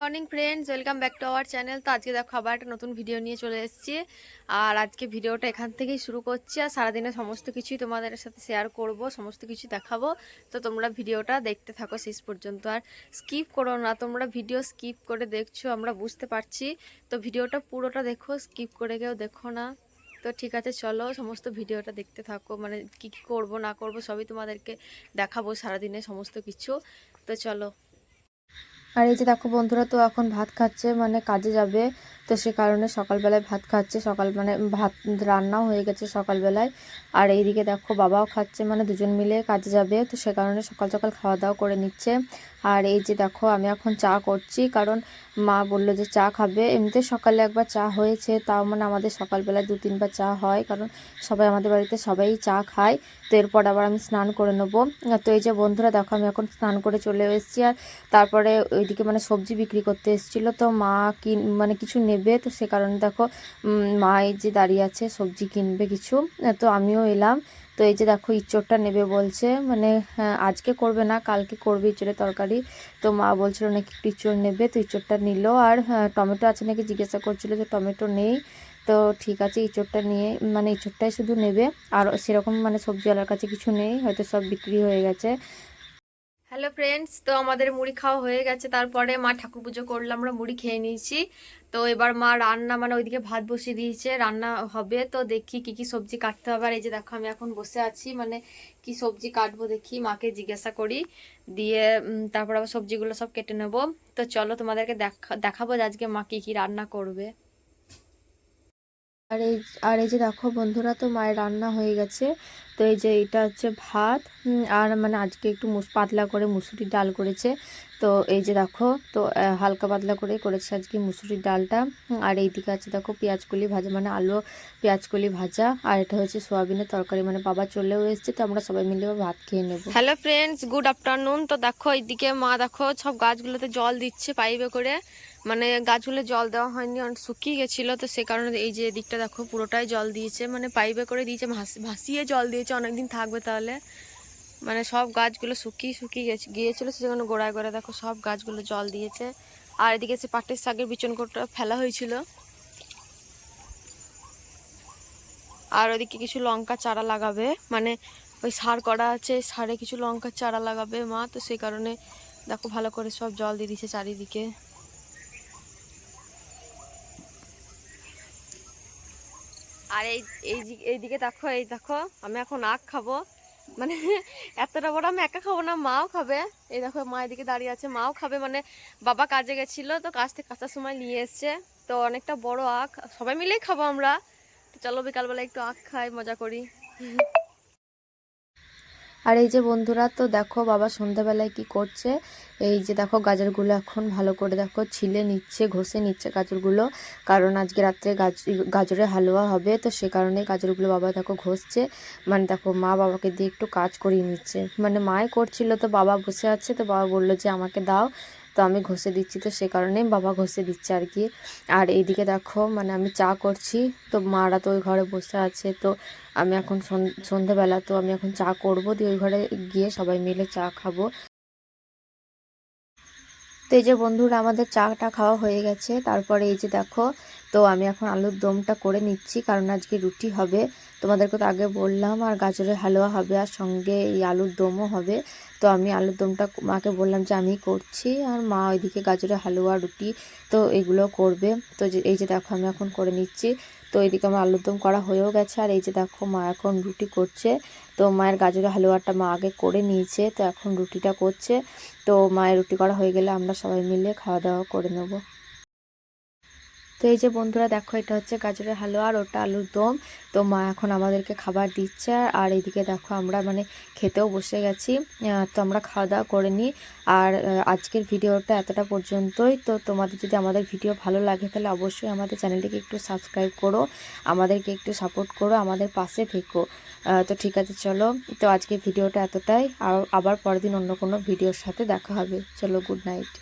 Morning friends, welcome back to our channel. তো আজকে দেখো আবার একটা নতুন ভিডিও নিয়ে চলে এসেছি। আর আজকে ভিডিওটা এখান থেকেই শুরু করছি। আর সারাদিনে সমস্ত কিছুই তোমাদের সাথে শেয়ার করব, সমস্ত কিছু দেখাবো। তো তোমরা ভিডিওটা দেখতে থাকো শেষ পর্যন্ত। আর স্কিপ করো না, তোমরা ভিডিও স্কিপ করে দেখছ, আমরা বুঝতে পারছি। তো ভিডিওটা পুরোটা দেখো স্কিপ করে কেউ দেখো না। তো ঠিক আছে, চলো সমস্ত ভিডিওটা দেখতে থাকো। মানে কি কি করব, না করব, সবই তোমাদেরকে দেখাবো সারাদিনে সমস্ত কিছু। তো চলো। আর এই যে দেখো বন্ধুরা, তো এখন ভাত খাচ্ছে মানে কাজে যাবে। তো সে কারণে সকালবেলায় ভাত খাচ্ছে, সকাল মানে ভাত রান্নাও হয়ে গেছে সকালবেলায়। আর এইদিকে দেখো বাবাও খাচ্ছে মানে দুজন মিলে কাজে যাবে। তো সে কারণে সকাল সকাল খাওয়া দাওয়া করে নিচ্ছে। আর এই যে দেখো, আমি এখন চা করছি। কারণ মা বলল যে চা খাবে। এমনিতে সকালে একবার চা হয়েছে, তাও মানে আমাদের সকালবেলায় দু তিনবার চা হয়। কারণ সবাই আমাদের বাড়িতে সবাই চা খায়। তো এরপর আবার আমি স্নান করে নেব। তো এই যে বন্ধুরা, দেখো, আমি এখন স্নান করে চলে এসেছি। আর তারপরে ওইদিকে মানে সবজি বিক্রি করতে এসেছিল। তো মা কিন মানে কিছু নেবে। তো সে কারণে দেখো মা এই যে দাঁড়িয়ে আছে, সবজি কিনবে কিছু। তো আমিও এলাম। তো এই যে দেখো ইঁচড়টা নেবে বলছে মানে হ্যাঁ, আজকে করবে না কালকে করবে ইঁচড়ের তরকারি। তো মা বলছিল নাকি একটু ইঁচড় নেবে তো ইঁচড়টা নিল। আর হ্যাঁ, টমেটো আছে নাকি জিজ্ঞাসা করছিল যে টমেটো নেই। তো ঠিক আছে ইঁচড়টা নিয়ে মানে ইঁচড়টাই শুধু নেবে। আর সেরকম মানে সবজিওয়ালার কাছে কিছু নেই হয়তো সব বিক্রি হয়ে গেছে। হ্যালো ফ্রেন্ডস তো আমাদের মুড়ি খাওয়া হয়ে গেছে। তারপরে মা ঠাকুর পুজো করলে, আমরা মুড়ি খেয়ে নিয়েছি। তো এবার মা রান্না মানে ওইদিকে ভাত বসিয়ে দিয়েছে, রান্না হবে। তো দেখি কি কি সবজি কাটতে হবে। আর এই যে দেখো, আমি এখন বসে আছি মানে কি সবজি কাটবো দেখি, মাকে জিজ্ঞাসা করি। দিয়ে তারপর আবার সবজিগুলো সব কেটে নেব। তো চলো তোমাদেরকে দেখা, দেখাবো আজকে মা কি কি রান্না করবে। আর এই আর এই যে দেখো বন্ধুরা, তো মায়ের রান্না হয়ে গেছে। তো এই যে এটা হচ্ছে ভাত আর মানে আজকে একটু মুস, পাতলা করে মুসুরির ডাল করেছে। তো এই যে দেখো, তো হালকা পাতলা করে করেছে আজকে মুসুরির ডালটা। আর এইদিকে আছে দেখো পেঁয়াজকলি ভাজা মানে আলু পেঁয়াজকলি ভাজা। আর এটা হচ্ছে সোয়াবিনের তরকারি মানে বাবা চলেও এসছে, তো আমরা সবাই মিলে ভাত খেয়ে নেব। হ্যালো ফ্রেন্ডস গুড আফটারনুন তো দেখো এইদিকে মা দেখো সব গাছগুলোতে জল দিচ্ছে পাইপে করে। মানে গাছগুলো জল দেওয়া হয়নি অনেক শুকিয়ে গেছিল, তো সে কারণে এই যে দিকটা দেখো, পুরোটাই জল দিয়েছে মানে পাইপে করে দিয়েছে ভাসিয়ে জল দিয়েছে, অনেকদিন থাকবে তাহলে। মানে সব গাছগুলো শুকিয়ে শুকিয়ে গেছে, গিয়েছিল সেজন্য গোড়ায় গোড়ায় দেখো সব গাছগুলো জল দিয়েছে। আর এদিকে সে পাটের শাকের বিচন কোটা ফেলা হয়েছিল। আর ওদিকে কিছু লঙ্কা চারা লাগাবে মানে ওই সার করা আছে, সারে কিছু লঙ্কার চারা লাগাবে মা, তো সেই কারণে দেখো ভালো করে সব জল দিয়ে দিচ্ছে চারিদিকে। আর এই এই এইদিকে দেখো, এই দেখো, আমি এখন আখ খাব। মানে এতটা বড় আমি একা খাব না, মাও খাবে। এই দেখো, মা এদিকে দাঁড়িয়ে আছে, মাও খাবে। মানে বাবা কাজে গেছিল, তো কাজ থেকে কাঁচার সময় নিয়ে এসছে। তো অনেকটা বড় আখ, সবাই মিলেই খাব আমরা। তো চলো বিকালবেলা একটু আখ খাই, মজা করি। আর এই যে বন্ধুরা, তো দেখো বাবা সন্ধ্যাবেলায় কি করছে? এই যে দেখো গাজরগুলো এখন ভালো করে দেখো ছিলে নিচ্ছে, ঘষে নিচ্ছে গাজরগুলো। কারণ আজকে রাত্রে গাজরের হালুয়া হবে, তো সে কারণে গাজরগুলো বাবা দেখো ঘষছে। মানে দেখো মা বাবাকে দিয়ে একটু কাজ করিয়ে নিচ্ছে। মানে মায় করছিল তো বাবা বসে আছে, তো বাবা বলল যে আমাকে দাও। তো আমি ঘষে দিচ্ছি তো সে কারণে বাবা ঘষে দিচ্ছে আর কি। আর এইদিকে দেখো মানে আমি চা করছি, তো মারা তো ওই ঘরে বসে আছে, তো আমি এখন সন্ধেবেলা, তো আমি এখন চা করব, দিয়ে ওই ঘরে গিয়ে সবাই মিলে চা খাব। তো এই যে বন্ধুরা, আমাদের চাটা খাওয়া হয়ে গেছে। তারপরে এই যে দেখো, তো আমি এখন আলুর দমটা করে নিচ্ছি, কারণ আজকে রুটি হবে। তোমাদেরকে তো আগে বললাম, আর গাজরের হালুয়া হবে আর সঙ্গে এই আলুর দমও হবে। তো আমি আলুর দমটা মাকে বললাম যে আমি করছি, আর মা ওইদিকে গাজরের হালুয়া, রুটি তো এগুলো করবে। তো এই যে দেখো আমি এখন করে নিচ্ছি। তো এইদিকে আমার আলুর দম করা হয়েও গেছে, আর এই যে দেখো মা এখন রুটি করছে। তো মায়ের গাজরের হালুয়াটা মা আগে করে নিয়েছে, তো এখন রুটিটা করছে। তো মায়ের রুটি করা হয়ে গেলে আমরা সবাই মিলে খাওয়া দাওয়া করে নেব। তো এই যে বন্ধুরা, দেখো, এটা হচ্ছে গাজরের হালুয়া আর ওটা আলুর দম। তো মা এখন আমাদেরকে খাবার দিচ্ছে আর এইদিকে দেখো আমরা মানে খেতেও বসে গেছি। তো আমরা খাওয়া দাওয়া করে নিই। আর আজকের ভিডিওটা এতটা পর্যন্তই। তো তোমাদের যদি আমাদের ভিডিও ভালো লাগে, তাহলে অবশ্যই আমাদের চ্যানেলটিকে একটু সাবস্ক্রাইব করো। আমাদেরকে একটু সাপোর্ট করো, আমাদের পাশে থেকো। তো ঠিক আছে, চলো। তো আজকের ভিডিওটা এতটাই। আর আবার পরের দিন অন্য কোনো ভিডিওর সাথে দেখা হবে। চলো, গুড নাইট।